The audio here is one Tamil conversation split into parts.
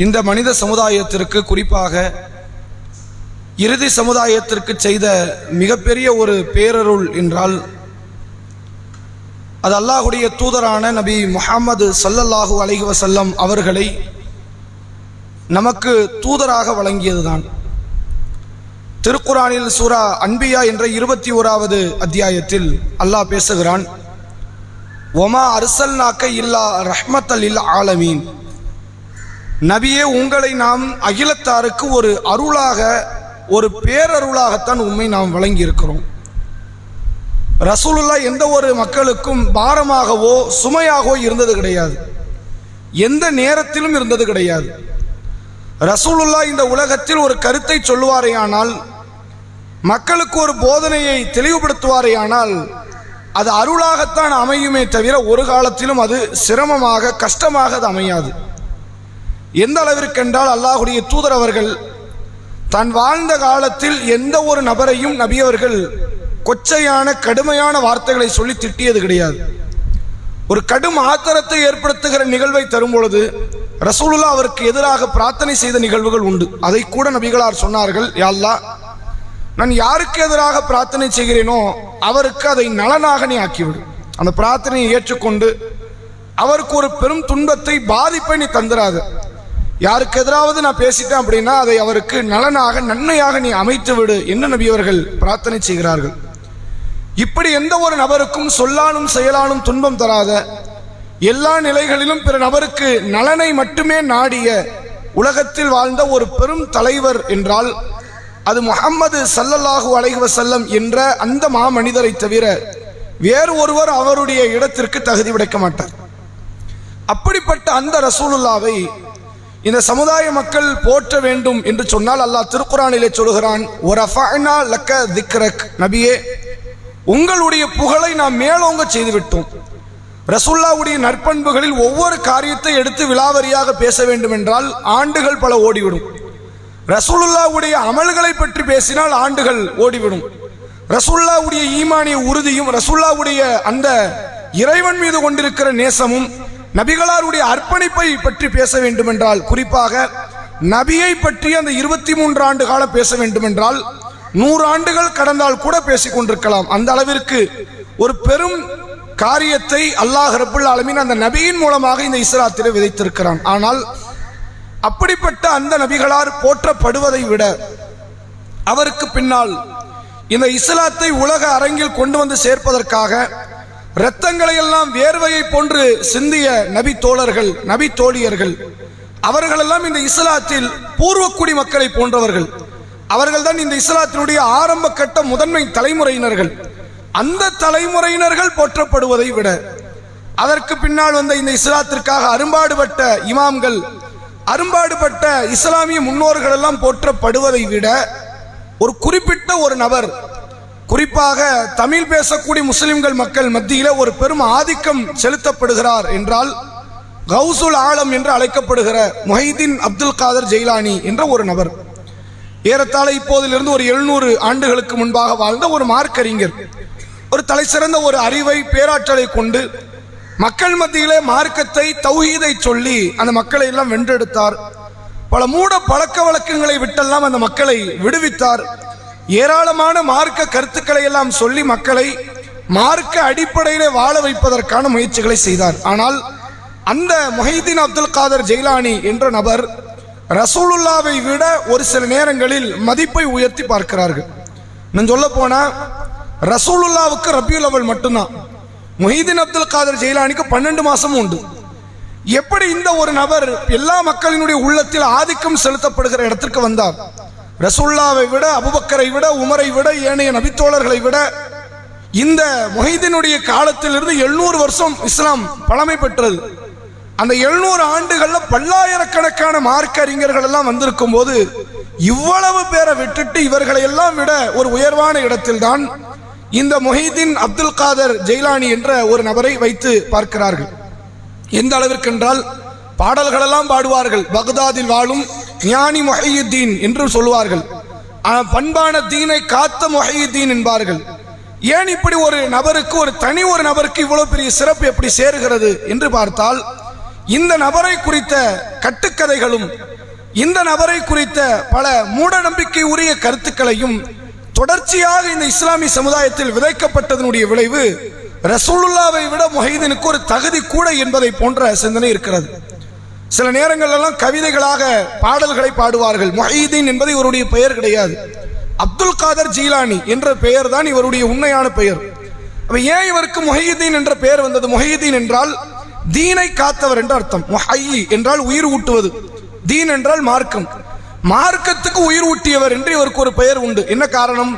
இந்த மனித சமுதாயத்திற்கு குறிப்பாக இறுதி சமுதாயத்திற்கு செய்த மிகப்பெரிய ஒரு பேரருள் என்றால் அது அல்லாஹுடைய தூதரான நபி முஹம்மது சல்லல்லாஹு அலைஹி வஸல்லம் அவர்களை நமக்கு தூதராக வழங்கியதுதான். திருக்குறானில் சூரா அன்பியா என்ற இருபத்தி ஓராவது அத்தியாயத்தில் அல்லாஹ் பேசுகிறான் ஒமா அர்சல்நாக்க இல்லா ரஹ்மத்தல் இல்லா ஆலமீன். நபியே உங்களை நாம் அகிலத்தாருக்கு ஒரு அருளாக ஒரு பேரருளாகத்தான் உண்மை நாம் வழங்கியிருக்கிறோம். ரசூலுல்லா எந்த ஒரு மக்களுக்கும் பாரமாகவோ சுமையாகவோ இருந்தது கிடையாது. எந்த நேரத்திலும் இருந்தது கிடையாது. ரசூலுல்லா இந்த உலகத்தில் ஒரு கருத்தை சொல்லுவாரேயானால் மக்களுக்கு ஒரு போதனையை தெளிவுபடுத்துவாரேயானால் அது அருளாகத்தான் அமையுமே தவிர ஒரு காலத்திலும் அது சிரமமாக கஷ்டமாக அது அமையாது. எந்த அளவிற்கென்றால் அல்லாஹுடைய தூதர் அவர்கள் தான் வாழ்ந்த காலத்தில் எந்த ஒரு நபரையும் நபியவர்கள் கொச்சையான கடுமையான வார்த்தைகளை சொல்லி திட்டியது கிடையாது. ஒரு கடும் ஆத்திரத்தை ஏற்படுத்துகிற நிகழ்வை தரும் பொழுது ரசூலுல்லா அவருக்கு எதிராக பிரார்த்தனை செய்த நிகழ்வுகள் உண்டு. அதை கூட நபிகளார் சொன்னார்கள் யாழ்லா நான் யாருக்கு எதிராக பிரார்த்தனை செய்கிறேனோ அவருக்கு அதை நலனாக நீ ஆக்கிவிடும் அந்த பிரார்த்தனையை ஏற்றுக்கொண்டு அவருக்கு ஒரு பெரும் துன்பத்தை பாதிப்பை நீ தந்துடாது யாருக்கு எதிராவது நான் பேசிட்டேன் அப்படின்னா அதை அவருக்கு நலனாக நன்மையாக நீ அமைத்து விடு என்ன நபி அவர்கள் பிரார்த்தனை செய்கிறார்கள். இப்படி எந்த ஒரு நபருக்கும் சொல்லாலும் செயலாலும் துன்பம் தராத எல்லா நிலைகளிலும் பிற நபருக்கு நலனை மட்டுமே நாடிய உலகத்தில் வாழ்ந்த ஒரு பெரும் தலைவர் என்றால் அது முகம்மது சல்லல்லாஹு அலைஹி செல்லம் என்ற அந்த மாமனிதரை தவிர வேறு ஒருவர் அவருடைய இடத்திற்கு தகுதி விடைக்க மாட்டார். அப்படிப்பட்ட அந்த ரசூலுல்லாவை இந்த சமுதாய மக்கள் போற்ற வேண்டும் என்று சொன்னால் அல்லாஹ் திருக்குறானிலே சொல்கிறான் ஒரு லக்க திக்ரக். நபியே உங்களுடைய புகழை நாம் மேலோங்க செய்துவிட்டோம். ரசுல்லாவுடைய நற்பண்புகளில் ஒவ்வொரு காரியத்தை எடுத்து விலாவரியாக பேச வேண்டும் என்றால் ஆண்டுகள் பல ஓடிவிடும். ரசூலுல்லாவுடைய அமல்களை பற்றி பேசினால் ஆண்டுகள் ஓடிவிடும். ரசுல்லாவுடைய ஈமானிய உறுதியும் ரசுல்லாவுடைய அந்த இறைவன் மீது கொண்டிருக்கிற நேசமும் நபிகளாருடைய அர்ப்பணிப்பை பற்றி பேச வேண்டுமென்றால் குறிப்பாக நபியை பற்றி அந்த இருபத்தி மூன்று ஆண்டு காலம் பேச வேண்டுமென்றால் நூறு ஆண்டுகள் கடந்தால் கூட பேசிக் கொண்டிருக்கலாம். அந்த அளவிற்கு ஒரு பெரும் காரியத்தை அல்லாஹ் ரபுல் ஆலமின் அந்த நபியின் மூலமாக இந்த இஸ்லாத்திலே விதைத்திருக்கிறான். ஆனால் அப்படிப்பட்ட அந்த நபிகளார் போற்றப்படுவதை விட அவருக்கு பின்னால் இந்த இஸ்லாத்தை உலக அரங்கில் கொண்டு வந்து சேர்ப்பதற்காக இரத்தங்களை எல்லாம் வேர்வையை போன்று சிந்திய நபி தோழர்கள் நபி தோழியர்கள். அவர்களெல்லாம் இந்த இஸ்லாத்தில் பூர்வக்குடி மக்களை போன்றவர்கள். அவர்கள்தான் இந்த இஸ்லாத்தினுடைய ஆரம்ப கட்ட முதன்மை தலைமுறையினர்கள். அந்த தலைமுறையினர்கள் போற்றப்படுவதை விட அதற்கு பின்னால் வந்த இந்த இஸ்லாத்திற்காக அரும்பாடுபட்ட இமாம்கள் அரும்பாடுபட்ட இஸ்லாமிய முன்னோர்கள் எல்லாம் போற்றப்படுவதை விட ஒரு குறிப்பிட்ட ஒரு நபர் குறிப்பாக தமிழ் பேசக்கூடிய முஸ்லிம்கள் மக்கள் மத்தியில் ஒரு பெரும் ஆதிக்கம் செலுத்தப்படுகிறார் என்றால் கவுசுல் ஆலம் என்று அழைக்கப்படுகிற மொஹிதீன் அப்துல் காதர் ஜெயிலானி என்ற ஒரு நபர். ஏறத்தாழ இப்போதிலிருந்து ஒரு எழுநூறு ஆண்டுகளுக்கு முன்பாக வாழ்ந்த ஒரு மார்க்கறிஞர். ஒரு தலை சிறந்த ஒரு அறிவை பேராற்றலை கொண்டு மக்கள் மத்தியிலே மார்க்கத்தை தௌஹீதை சொல்லி அந்த மக்களை எல்லாம் வென்றெடுத்தார். பல மூட பழக்க வழக்கங்களை விட்டெல்லாம் அந்த மக்களை விடுவித்தார். ஏராளமான மார்க்க கருத்துக்களை எல்லாம் சொல்லி மக்களை மார்க்க அடிப்படையிலே வாழ வைப்பதற்கான முயற்சிகளை செய்தார். ஆனால் அந்த மொஹிதீன் அப்துல் காதர் ஜெயிலானி என்ற நபர் ரசூலுல்லாவை விட ஒரு சில நேரங்களில் மதிப்பை உயர்த்தி பார்க்கிறார்கள். நான் சொல்ல போனா ரசூலுல்லாவுக்கு ரபியுல் அவள் மட்டும்தான். மொஹிதீன் அப்துல் காதர் ஜெயிலானிக்கு பன்னெண்டு மாசமும் உண்டு. எப்படி இந்த ஒரு நபர் எல்லா மக்களினுடைய உள்ளத்தில் ஆதிக்கம் செலுத்தப்படுகிற இடத்திற்கு வந்தார்? ரசுல்லாவை விட அபுபக்கரை விட உமரை விட ஏனைய நபித்தோழர்களை விட இந்த மொஹிதீனுடைய காலத்திலிருந்து எழுநூறு வருஷம் இஸ்லாம் பழமை பெற்றது. அந்த எழுநூறு ஆண்டுகளில் பல்லாயிரக்கணக்கான மார்க்க அறிஞர்கள் எல்லாம் வந்திருக்கும் போது இவ்வளவு பேரை விட்டுட்டு இவர்களை எல்லாம் விட ஒரு உயர்வான இடத்தில்தான் இந்த மொஹிதீன் அப்துல் காதர் ஜெயிலானி என்ற ஒரு நபரை வைத்து பார்க்கிறார்கள். எந்த அளவிற்கு என்றால் பாடல்களெல்லாம் பாடுவார்கள். பக்தாதில் வாழும் ஞானி மொஹியுத்தீன் என்று சொல்லுவார்கள். பண்பான தீனை காத்த மொஹியுத்தீன் என்பார்கள். ஏன் இப்படி ஒரு நபருக்கு ஒரு தனி ஒரு நபருக்கு இவ்வளவு பெரிய சிறப்பு எப்படி சேருகிறது என்று பார்த்தால் இந்த நபரை குறித்த கட்டுக்கதைகளும் இந்த நபரை குறித்த பல மூட நம்பிக்கை உரிய கருத்துக்களையும் தொடர்ச்சியாக இந்த இஸ்லாமிய சமுதாயத்தில் விதைக்கப்பட்டதனுடைய விளைவு ரசூலுல்லாவை விட மொஹீதீனுக்கு ஒரு தகுதி கூட என்பதை போன்ற சிந்தனை இருக்கிறது. சில நேரங்களெல்லாம் கவிதைகளாக பாடல்களை பாடுவார்கள். மொஹீதீன் என்பது இவருடைய பெயர் கிடையாது. அப்துல் காதர் ஜீலானி என்ற பெயர் தான் இவருடைய உண்மையான பெயர். அப்போ ஏன் இவருக்கு மொஹீதீன் என்ற பெயர் வந்தது? மொஹீதீன் என்றால் தீனை காத்தவர் என்று அர்த்தம். மொஹையி என்றால் உயிர் ஊட்டுவது. தீன் என்றால் மார்க்கம். மார்க்கத்துக்கு உயிர் ஊட்டியவர் என்று இவருக்கு ஒரு பெயர் உண்டு. என்ன காரணம்?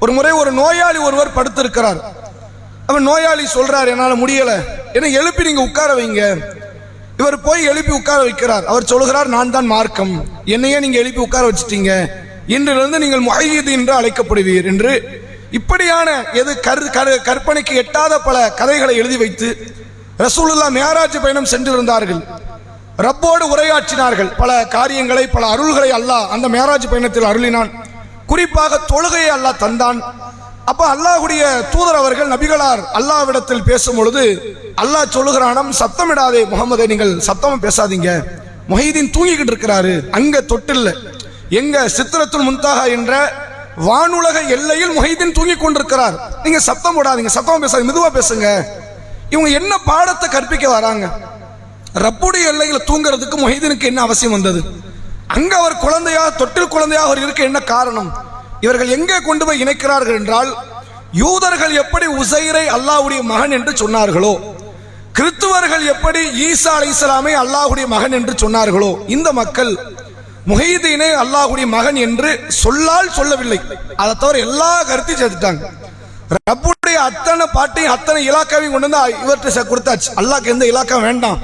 ஒரு முறை ஒரு நோயாளி ஒருவர் படுத்திருக்கிறார். அவன் நோயாளி சொல்றார் என்னால் முடியலை. என்னை எழுப்பி நீங்கள் உட்கார வைங்க. இவர் போய் எழுப்பி உட்கார வைக்கிறார். அவர் சொல்கிறார் நான் தான் மார்க்கம். என்னையே நீங்க எழுப்பி உட்கார வச்சிட்டீங்க. இன்றிலிருந்து நீங்கள் முகையீது என்று அழைக்கப்படுவீர் என்று இப்படியான எது கரு கரு- கற்பனைக்கு எட்டாத பல கதைகளை எழுதி வைத்து ரசூலுல்லா மேராஜ் பயணம் சென்றிருந்தார்கள். ரப்போடு உரையாற்றினார்கள். பல காரியங்களை பல அருள்களை அல்லாஹ் அந்த மேராஜ் பயணத்தில் அருளினான். குறிப்பாக தொழுகையை அல்லாஹ் தந்தான். அப்போ அல்லாஹுடைய தூதர் அவர்கள் நபிகளார் அல்லாஹ்விடத்தில் பேசும் பொழுது அல்லாஹ் சொல்லுகிறானாம் சத்தமிடாதே முகமதே நீங்கள் சத்தமாக பேசாதீங்க. மொஹீதீன் தூங்கிக்கிட்டு இருக்கிறாரு. அங்க தொட்டில்ல. எங்க சித்திரத்துள் முன்தாகா என்ற வானுலக எல்லையில் மொஹீதீன் தூங்கி கொண்டிருக்கிறார். நீங்க சத்தம் போடாதீங்க. சத்தமா பேசாதீங்க. மெதுவா பேசுங்க. இவங்க என்ன பாடத்தை கற்பிக்க வராங்க? ரப்புடைய எல்லையில தூங்குறதுக்கு மொஹீதீனுக்கு என்ன அவசியம் வந்தது? அங்க அவர் குழந்தையா தொட்டில் குழந்தையாக அவர் இருக்க என்ன காரணம்? இவர்கள் எங்கே கொண்டு போய் இணைக்கிறார்கள் என்றால் யூதர்கள் எப்படி உசைரை அல்லாஹ்வுடைய மகன் என்று சொன்னார்களோ கிறிஸ்துவர்கள் எப்படி ஈசா அலை இஸ்லாமை அல்லாஹுடைய மகன் என்று சொன்னார்களோ இந்த மக்கள் முஹீதீனை அல்லாஹுடைய மகன் என்று சொல்லால் சொல்லவில்லை. அதை தவிர எல்லா கருத்தையும் சேர்த்துட்டாங்க. ரப்புடைய அத்தனை பாட்டையும் அத்தனை இலாக்காவையும் கொண்டு வந்து இவர்கிட்ட கொடுத்தாச்சு. அல்லாக்கு எந்த இலாக்கா வேண்டாம்.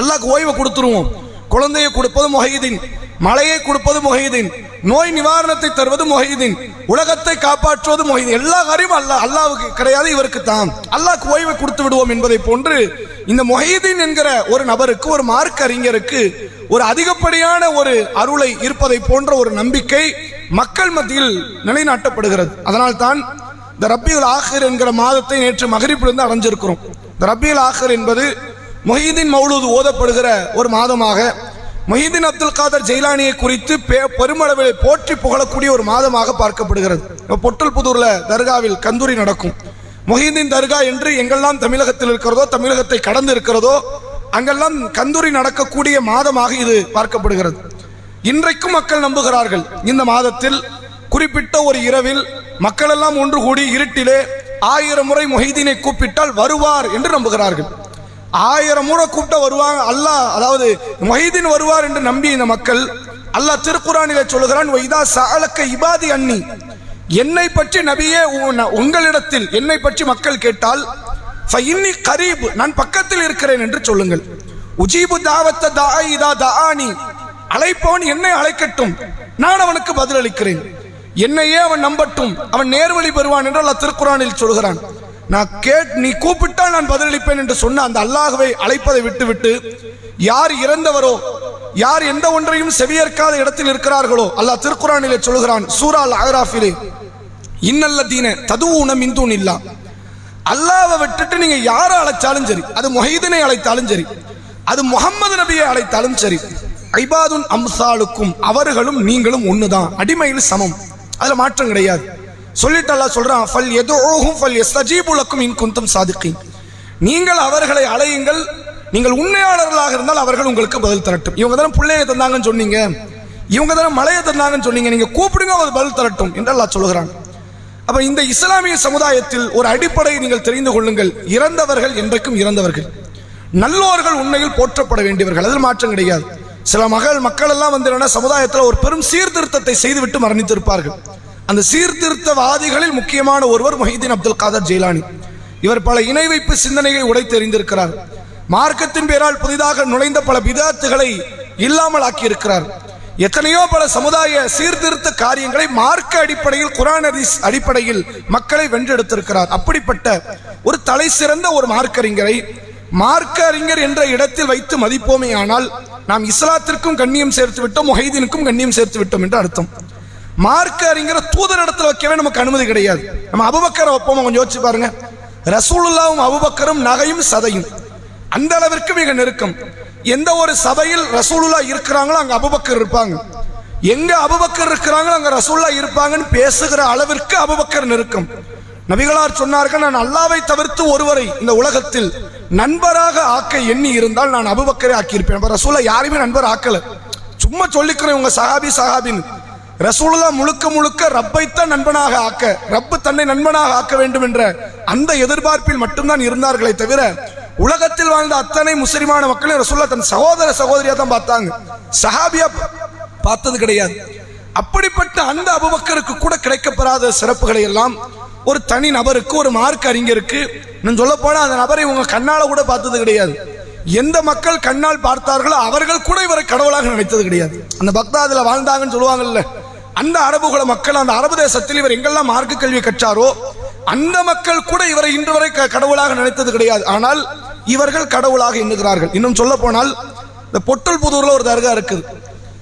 அல்லாக்கு ஓய்வை கொடுத்துருவோம். குழந்தையை கொடுப்பது முஹீதீன். மழையை கொடுப்பது முஹைதீன். நோய் நிவாரணத்தை தருவது முஹைதீன். உலகத்தை காப்பாற்றுவது முஹைதீன். எல்லா காரியமும் அல்லா அல்லாவுக்கு கிடையாது இவருக்கு தான் அல்லாஹ் ஓய்வை கொடுத்து விடுவோம் என்பதை போன்று இந்த முஹைதீன் என்கிற ஒரு நபருக்கு ஒரு மார்க் அறிஞருக்கு ஒரு அதிகப்படியான ஒரு அருளை இருப்பதை போன்ற ஒரு நம்பிக்கை மக்கள் மத்தியில் நிலைநாட்டப்படுகிறது. அதனால் தான் இந்த ரப்பியுல் ஆஹிர் என்கிற மாதத்தை நேற்று மகரிப்பிலிருந்து அடைஞ்சிருக்கிறோம். இந்த ரப்பியுல் ஆஹிர் என்பது மொஹீதீன் மௌலூது ஓதப்படுகிற ஒரு மாதமாக மொஹிதீன் அப்துல் காதர் ஜெயிலானியை குறித்து பெருமளவில் போற்றி புகழக்கூடிய ஒரு மாதமாக பார்க்கப்படுகிறது. இப்ப பொட்டல் புதூர்ல தர்காவில் கந்தூரி நடக்கும். மொஹிதீன் தர்கா என்று எங்கெல்லாம் தமிழகத்தில் இருக்கிறதோ தமிழகத்தை கடந்து இருக்கிறதோ அங்கெல்லாம் கந்தூரி நடக்கக்கூடிய மாதமாக இது பார்க்கப்படுகிறது. இன்றைக்கும் மக்கள் நம்புகிறார்கள் இந்த மாதத்தில் குறிப்பிட்ட ஒரு இரவில் மக்களெல்லாம் ஒன்று கூடி இருட்டிலே ஆயிரம் முறை மொஹிதீனை கூப்பிட்டால் வருவார் என்று நம்புகிறார்கள். ஆயிரம் முறை கூப்பிட்ட வருவாங்க. அல்லாஹ் அதாவது மொஹிதீன் வருவார் என்று நம்பி இந்த மக்கள். அல்லாஹ் திருக்குறானில சொல்கிறான் வைதா சாலக்க இபாதி அன்னி. என்னை பற்றி நபியே உ- உங்களிடத்தில் என்னை பற்றி மக்கள் கேட்டால் ஃபஇன்னி கரீப் நான் பக்கத்தில் இருக்கிறேன் என்று சொல்லுங்கள். உஜீபு தாவத்த தா இதா தானி அழைப்பவன் என்னை அழைக்கட்டும் நான் அவனுக்கு பதிலளிக்கிறேன். என்னையே அவன் நம்பட்டும் அவன் நேர்வழி பெறுவான் என்று அல்லாஹ் திருக்குறானில் சொல்கிறான் நான் கேட் நீ கூப்பிட்டால் நான் பதிலளிப்பேன் என்று சொன்ன அந்த அல்லாஹுவை அழைப்பதை விட்டுவிட்டு யார் இறந்தவரோ யார் எந்த ஒன்றையும் செவியேற்காத இடத்தில் இருக்கிறார்களோ அல்லாஹ் திருக்குறானிலே சொல்கிறான் சூரா அல் தீன ததுவு உணம் இந்துன் இல்லா அல்லாவை விட்டுட்டு நீங்க யாரை அழைச்சாலும் சரி அது மொஹீதனை அழைத்தாலும் சரி அது முகமது நபியை அழைத்தாலும் சரி ஐபாதுன் அம்சாலுக்கும் அவர்களும் நீங்களும் ஒண்ணுதான் அடிமையில் சமம் அதுல மாற்றம் கிடையாது. சொல்லிட்டு அல்லா சொல்றான் ஃபல் எதோகும் ஃபல் எஸ்தஜீபுலக்கும் இன் குந்தும் சாதிக்கீன் நீங்கள் அவர்களை அலையுங்கள் நீங்கள் உண்மையாளர்களாக இருந்தால் அவர்கள் உங்களுக்கு பதில் தரட்டும். இவங்க தானே பிள்ளையை தந்தாங்கன்னு சொன்னீங்க. இவங்க தானே மலையை தந்தாங்கன்னு சொன்னீங்க. நீங்க கூப்பிடுங்க அவர் பதில் தரட்டும் என்று அல்லாஹ் சொல்கிறான் அப்ப இந்த இஸ்லாமிய சமுதாயத்தில் ஒரு அடிப்படையை நீங்கள் தெரிந்து கொள்ளுங்கள். இறந்தவர்கள் என்றைக்கும் இறந்தவர்கள். நல்லோர்கள் உண்மையில் போற்றப்பட வேண்டியவர்கள். அதில் மாற்றம் கிடையாது. சில மகள் மக்கள் எல்லாம் வந்து சமுதாயத்தில் ஒரு பெரும் சீர்திருத்தத்தை செய்துவிட்டு மரணித்திருப்பார்கள். அந்த சீர்திருத்தவாதிகளில் முக்கியமான ஒருவர் மொஹிதீன் அப்துல் காதர் ஜெயிலானி. இவர் பல இணை வைப்பு சிந்தனையை உடைத்தெறிந்திருக்கிறார். மார்க்கத்தின் பேரால் புதிதாக நுழைந்த பல விதாத்துகளை இல்லாமல் ஆக்கியிருக்கிறார். எத்தனையோ பல சமுதாய சீர்திருத்த காரியங்களை மார்க்க அடிப்படையில் குரான் ஹதீஸ் அடிப்படையில் மக்களை வென்றெடுத்திருக்கிறார். அப்படிப்பட்ட ஒரு தலை சிறந்த ஒரு மார்க்கறிஞரை மார்க்க அறிஞர் என்ற இடத்தில் வைத்து மதிப்போமே ஆனால் நாம் இஸ்லாத்திற்கும் கண்ணியம் சேர்த்து விட்டோம் முஹைதீனுக்கும் கண்ணியம் சேர்த்து விட்டோம் என்று அர்த்தம். மார்க்க தூதர் இடத்துல வைக்கவே நமக்கு அனுமதி கிடையாது. நம்ம அபுபக்கரை வைப்போம்? கொஞ்சம் யோசிச்சு பாருங்க. ரசூலுல்லாவும் அபுபக்கரும் நகையும் சதையும். அந்த அளவிற்கு மிக நெருக்கம். எந்த ஒரு சபையில் ரசூலுல்லா இருக்கிறாங்களோ அங்க அபுபக்கர் இருப்பாங்க. எங்க அபுபக்கர் இருக்கிறாங்களோ அங்க ரசூல்லா இருப்பாங்கன்னு பேசுகிற அளவிற்கு அபுபக்கர் நெருக்கம். நபிகளார் சொன்னார்கள் நான் அல்லாவை தவிர்த்து ஒருவரை இந்த உலகத்தில் நண்பராக ஆக்க எண்ணி இருந்தால் நான் அபுபக்கரை ஆக்கியிருப்பேன். ரசூலா யாரையுமே நண்பர் ஆக்கல. சும்மா சொல்லிக்கிறேன் உங்க சஹாபி சஹாபின்னு. ரசூலுல்லா முழுக்க முழுக்க ரப்பைத்தான் நண்பனாக ஆக்க ரப்பு தன்னை நண்பனாக ஆக்க வேண்டும் என்ற அந்த எதிர்பார்ப்பில் மட்டும்தான் இருந்தார்களே தவிர உலகத்தில் வாழ்ந்த அத்தனை முஸ்லிமான மக்களையும் ரசூல்லா தன் சகோதர சகோதரியா தான் பார்த்தாங்க. சஹாபியா பார்த்தது கிடையாது. அப்படிப்பட்ட அந்த அபுபக்கருக்கு கூட கிடைக்கப்பெறாத சிறப்புகளை எல்லாம் ஒரு தனி நபருக்கு ஒரு மார்க் அறிஞருக்கு நான் சொல்ல போனால் அந்த நபரை உங்க கண்ணால கூட பார்த்தது கிடையாது. எந்த மக்கள் கண்ணால் பார்த்தார்களோ அவர்கள் கூட இவரை கடவுளாக நினைத்தது கிடையாது. அந்த பக்தாதுல வாழ்ந்தாங்கன்னு சொல்லுவாங்கல்ல. அந்த அரபுகுல மக்கள் அந்த அரபு தேசத்தில் இவர் எங்கெல்லாம் மார்க்க கல்வி கற்றாரோ அந்த மக்கள் கூட இவரை இன்று வரை க- கடவுளாக நினைத்தது கிடையாது. ஆனால் இவர்கள் கடவுளாக எண்ணுகிறார்கள். இன்னும் சொல்ல போனால் இந்த பொட்டல் புதூர்ல ஒரு தர்கா இருக்குது.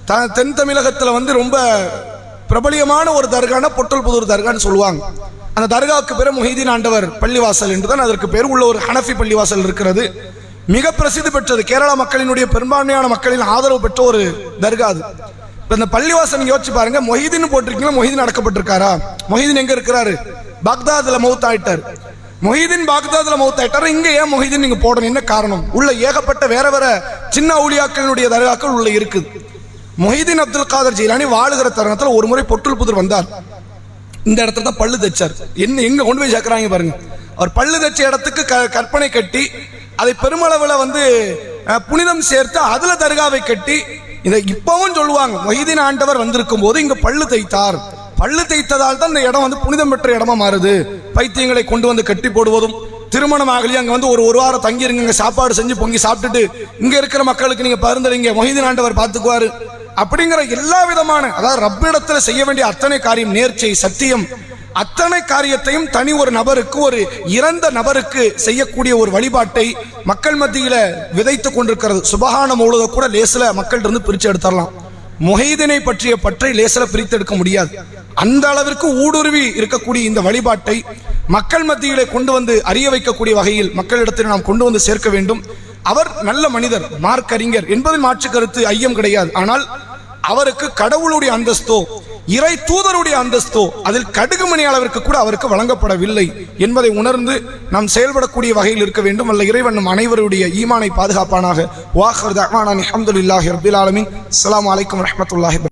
த- தென் தமிழகத்துல வந்து ரொம்ப பிரபலியமான ஒரு தர்கான பொட்டல் புதூர் தர்கான்னு சொல்லுவாங்க. அந்த தர்காவுக்கு பேர் முஹிதீன் ஆண்டவர் பள்ளிவாசல் என்றுதான் அதற்கு பேர். உள்ள ஒரு ஹனஃபி பள்ளிவாசல் இருக்கிறது. மிக பிரசித்தி பெற்றது கேரளா மக்களினுடைய பெரும்பான்மையான மக்களின் ஆதரவு பெற்ற ஒரு தர்கா அது. இப்போ இந்த பள்ளிவாசல் நீங்கள் யோசிச்சு பாருங்க. மொஹிதீன் போட்டிருக்கீங்களா? மொஹிதீன் அடக்கப்பட்டிருக்காரா? மொஹிதீன் எங்கே இருக்கிறாரு? பக்தாதில் மௌத் ஆயிட்டார் மொஹிதீன் பாக்தாதில் மௌத் ஆயிட்டார் இங்கே ஏன் மொஹிதீன் நீங்கள் போடணும்? என்ன காரணம்? உள்ள ஏகப்பட்ட வேற வேற சின்ன அவுளியாக்களினுடைய தர்காக்கள் உள்ள இருக்குது. மொஹிதீன் அப்துல் காதர் ஜெயிலானி வாழுகிற தருணத்தில் ஒரு முறை பொட்டுல் புதர் வந்தார். இந்த இடத்துல தான் பல்லு தைச்சார். என்ன எங்கே கொண்டு போய் சேர்க்குறாங்க பாருங்க. அவர் பல்லு தைச்ச இடத்துக்கு க- கற்பனை கட்டி அதை பெருமளவில் வந்து புனிதம் சேர்த்து அதில் தர்காவை கட்டி இதை இப்பவும் சொல்லுவாங்க. மொஹிதீன் ஆண்டவர் வந்திருக்கும் போது இங்க பல்லு தைத்தார் பல்லு தைத்ததால் தான் இந்த இடம் வந்து புனிதம் பெற்ற இடமா மாறுது. பைத்தியங்களை கொண்டு வந்து கட்டி போடுவதும் திருமணம் ஆகலையே அங்கே வந்து ஒரு ஒரு வாரம் தங்கி இருங்க சாப்பாடு செஞ்சு பொங்கி சாப்பிட்டுட்டு இங்கே இருக்கிற மக்களுக்கு நீங்கள் பருந்துறீங்க மொஹிதீன் ஆண்டவர் பார்த்துக்குவார். அப்படிங்கிற எல்லா விதமான அதாவது ரப்பிடத்தில் செய்ய வேண்டிய அத்தனை காரியம் நேர்ச்சை சத்தியம் அத்தனை காரியத்தையும் தனி ஒரு நபருக்கு ஒரு இறந்த நபருக்கு செய்யக்கூடிய ஒரு வழிபாட்டை மக்கள் மத்தியில விதைத்து கொண்டிருக்கிறது. சுபகான முழுத கூட லேசில் மக்கள் இருந்து பிரித்து எடுத்துடலாம். முஹைதனை பற்றிய பற்றை லேசில் பிரித்து எடுக்க முடியாது. அந்த அளவிற்கு ஊடுருவி இருக்கக்கூடிய இந்த வழிபாட்டை மக்கள் மத்தியிலே கொண்டு வந்து அறிய வைக்கக்கூடிய வகையில் மக்களிடத்தில் நாம் கொண்டு வந்து சேர்க்க வேண்டும். அவர் நல்ல மனிதர் மார்க்கறிஞர் என்பது என்பதில் மாற்று கருத்து ஐயம் கிடையாது. ஆனால் அவருக்கு கடவுளுடைய அந்தஸ்தோ இறை தூதருடைய அந்தஸ்தோ அதில் கடுகு மணி அளவிற்கு கூட அவருக்கு வழங்கப்படவில்லை என்பதை உணர்ந்து நாம் செயல்படக்கூடிய வகையில் இருக்க வேண்டும். அல்ல இறைவன் நம் அனைவருடைய ஈமானை பாதுகாப்பானாக. வாஹர் தஹ்மான் அஹமதுல்லாஹி ரபில் ஆலமின். அஸ்லாம் வலைக்கம் வரமத்துல்லாஹி